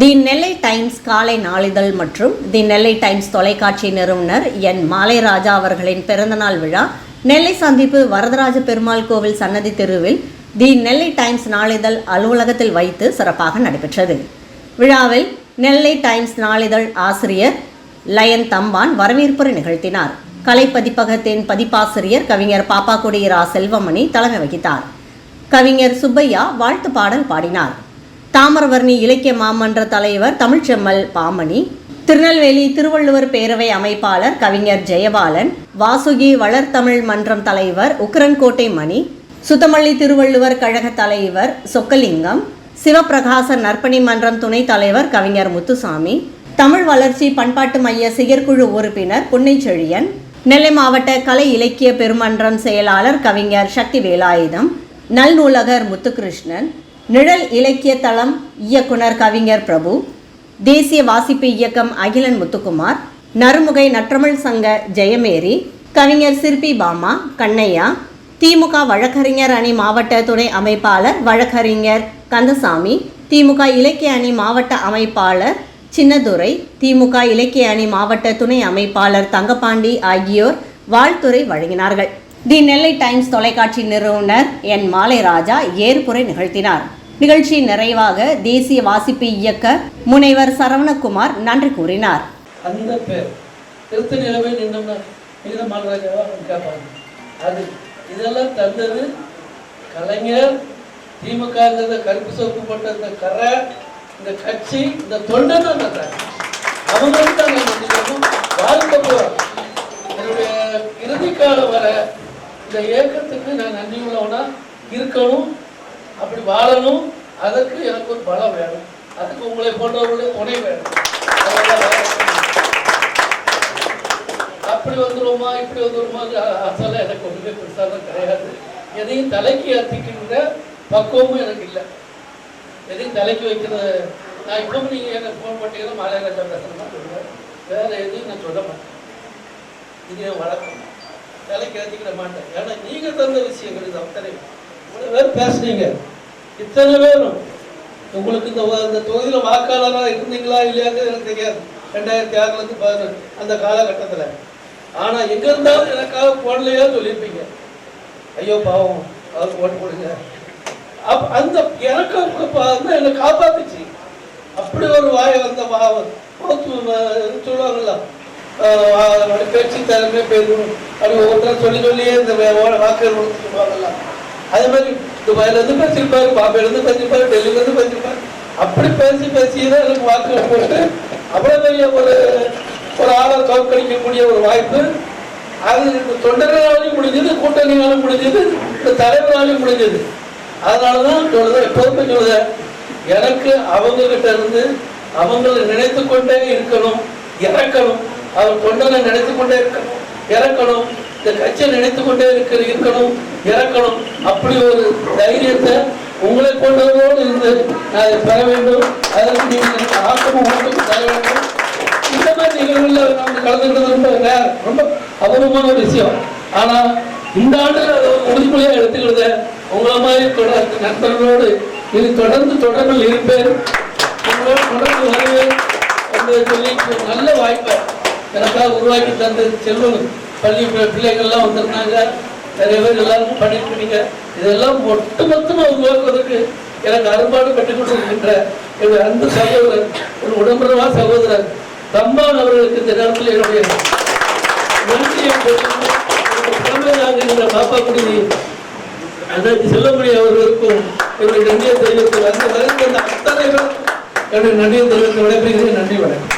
தி நெல்லை times காலை நாளிதழ் மற்றும் தி நெல்லை டைம்ஸ் தொலைக்காட்சி நிறுவனர் என் மாலைராஜா அவர்களின் பிறந்தநாள் விழா நெல்லை சந்திப்பு வரதராஜ பெருமாள் கோவில் சன்னதி தெருவில் தி நெல்லை டைம்ஸ் நாளிதழ் அலுவலகத்தில் வைத்து சிறப்பாக நடைபெற்றது. விழாவில் நெல்லை டைம்ஸ் நாளிதழ் ஆசிரியர் லயன் தம்பான் வரவேற்புரை நிகழ்த்தினார். கலை பதிப்பகத்தின் பதிப்பாசிரியர் கவிஞர் பாப்பாக்குடி ரா செல்வமணி தலைமை வகித்தார். கவிஞர் சுப்பையா வாழ்த்து பாடல் பாடினார். தாமிரவர்ணி இலக்கிய மாமன்ற தலைவர் தமிழ்ச்செம்மல் பாமணி திருநெல்வேலி திருவள்ளுவர் பேரவை அமைப்பாளர் கவிஞர் ஜெயபாலன் வாசுகி வளர்தமிழ் மன்றம் தலைவர் உக்கரன்கோட்டை மணி சுத்தமல்லி திருவள்ளுவர் கழக தலைவர் சொக்கலிங்கம் சிவபிரகாச நற்பணி மன்றம் துணைத் தலைவர் கவிஞர் முத்துசாமி தமிழ் வளர்ச்சி பண்பாட்டு மைய செயற்குழு உறுப்பினர் புன்னைச்செழியன் நெல்லை மாவட்ட கலை இலக்கிய பெருமன்றம் செயலாளர் கவிஞர் சக்தி வேலாயுதம் நல்நூலகர் முத்துகிருஷ்ணன் நிழல் இலக்கிய தளம் இயக்குனர் கவிஞர் பிரபு தேசிய வாசிப்பு இயக்கம் அகிலன் முத்துக்குமார் நறுமுகை நற்றமிழ் சங்க ஜெயமேரி கவிஞர் சிற்பி பாமா கண்ணையா திமுக வழக்கறிஞர் அணி மாவட்ட துணை அமைப்பாளர் வழக்கறிஞர் கந்தசாமி திமுக இலக்கிய அணி மாவட்ட அமைப்பாளர் சின்னதுரை திமுக இலக்கிய அணி மாவட்ட துணை அமைப்பாளர் தங்கபாண்டி ஆகியோர் வாழ்த்துறை வழங்கினார்கள். தி நெல்லை டைம்ஸ் தொலைக்காட்சி நிறுவனர் என் மாலை ராஜா ஏற்புரை நிகழ்த்தினார். நிகழ்ச்சி நிறைவாக தேசிய வாசிப்பு இயக்க முனைவர் சரவணகுமார் நன்றி கூறினார். அந்த பேர் திருத்த நிலவே நின்றோம்னா நீங்க கேட்பாங்க. அது இதெல்லாம் தந்தது கலைஞர் திமுக இருந்தது கருப்பு சோப்பு போட்ட இந்த கரை இந்த கட்சி இந்த தொண்டன் அந்த அவங்களுக்கு தான் வாழ்க்கை பூரா என்னுடைய இறுதி காலம் வர இந்த இயக்கத்துக்கு நான் நன்றி உள்ளவனா இருக்கணும். வாழணும். அதற்கு எனக்கு ஒரு பலம் வேணும். அதுக்கு உங்களை போன்றவர்களுடைய துணை வேணும். அப்படி வந்துருவோமா? இப்படி வந்துருமா அசல எனக்கு ஒன்றுமே பெருசாக கிடையாது. எதையும் தலைக்கு அத்திக்கின்ற பக்குவமும் எனக்கு இல்லை. எதையும் தலைக்கு வைக்கிறது நான் இப்பவும் நீங்கள் எனக்கு ஃபோன் பண்ணீங்கன்னா மாலையராஜா பேசணும்னா சொல்லுவேன். வேற எதையும் நான் சொல்ல மாட்டேன். இது என் வழக்கம். தலைக்கு ஏற்றிக்கிட மாட்டேன். ஏன்னா நீங்கள் தந்த விஷயங்கள் இது அத்தனை. இவ்வளோ பேர் பேசுனீங்க. இத்தனை பேரும் உங்களுக்கு இந்த இந்த தொகுதியில் வாக்காளராக இருந்தீங்களா இல்லையாங்கிறது எனக்கு தெரியாது. ரெண்டாயிரத்தி ஆறுலேருந்து பதினொன்று அந்த காலகட்டத்தில். ஆனால் எங்கே இருந்தாலும் எனக்காக போடலையா சொல்லியிருப்பீங்க. ஐயோ பாவம். அவருக்கு ஓட்டு போடுங்க. அப் அந்த எனக்கு வந்து என்னை காப்பாத்துச்சு. அப்படி ஒரு வாய வந்த பாவம் சொல்லுவாங்கல்ல? ஆஹ் பேச்சு திறமை பெரும் அப்படி ஒவ்வொருத்தரும் சொல்லி சொல்லியே இந்த வாக்கு வாக்குகள் கொடுத்துருப்பாங்கல்ல அதே மாதிரி துபாயில இருந்து பேசியிருப்பாரு பாம்பேல இருந்து பேசியிருப்பாரு. பேசியிருப்பாரு அப்படி பேசி பேசி தான் எனக்கு வாக்கு போட்டு அவ்வளோ பெரிய ஒரு ஒரு ஆளை தோற்கடிக்கக்கூடிய ஒரு வாய்ப்பு. அது இந்த தொண்டர்களாலையும் முடிஞ்சது கூட்டணியாலும் முடிஞ்சது இந்த தலைவராலையும் முடிஞ்சது. அதனாலதான் சொல்லுது எப்போதுமே சொல்லுது எனக்கு அவங்க கிட்ட இருந்து அவங்களை நினைத்து கொண்டே இருக்கணும் இறக்கணும். அவர் தொண்டனை நினைத்து கொண்டே இருக்கணும் இறக்கணும். இந்த கட்சியை நினைத்து கொண்டே இருக்க இருக்கணும் இறக்கணும் அப்படி ஒரு தைரியத்தை உங்களை கொண்டவரோடு இருந்து நான் அதை பெற வேண்டும். அதற்கு நீங்கள் ஆக்கமும் ஊக்கமும் தர வேண்டும். இந்த மாதிரி நிகழ்வுல நம்ம கலந்துக்கிறது ரொம்ப ரொம்ப அபூர்வமான ஒரு விஷயம். ஆனா இந்த ஆண்டு அதை உறுதிமொழியாக உறுதிமொழியா எடுத்துக்கிறது உங்களை மாதிரி தொடர்ந்து நண்பர்களோடு இது தொடர்ந்து தொடர்பில் இருப்பேன். உங்களோடு தொடர்ந்து வருவேன். என்று சொல்லி நல்ல வாய்ப்பை எனக்காக உருவாக்கி தந்த செல்வம் பள்ளி பிள்ளைகள்லாம் வந்திருந்தாங்க. நிறைய பேர் எல்லாருக்கும் பண்ணிட்டு இருக்கீங்க இதெல்லாம் ஒட்டுமொத்தமா உருவாக்குவதற்கு எனக்கு அரும்பாடு கட்டிக் கொண்டிருக்கின்ற என்னுடைய அன்பு சகோதரர் ஒரு உடம்புறவா சகோதரர் தம்பான் அவர்களுக்கு இந்த நேரத்தில் என்னுடைய நன்றியை தெரிவித்து, பாப்பா குடி அன்றைக்கு செல்லமணி அவர்களுக்கும் என்னுடைய நன்றியை தெரிவித்து வந்து வரைக்கும் அத்தனை பேர் என்னுடைய நன்றியை தெரிவித்து விடைபெறுகிறேன். நன்றி வணக்கம்.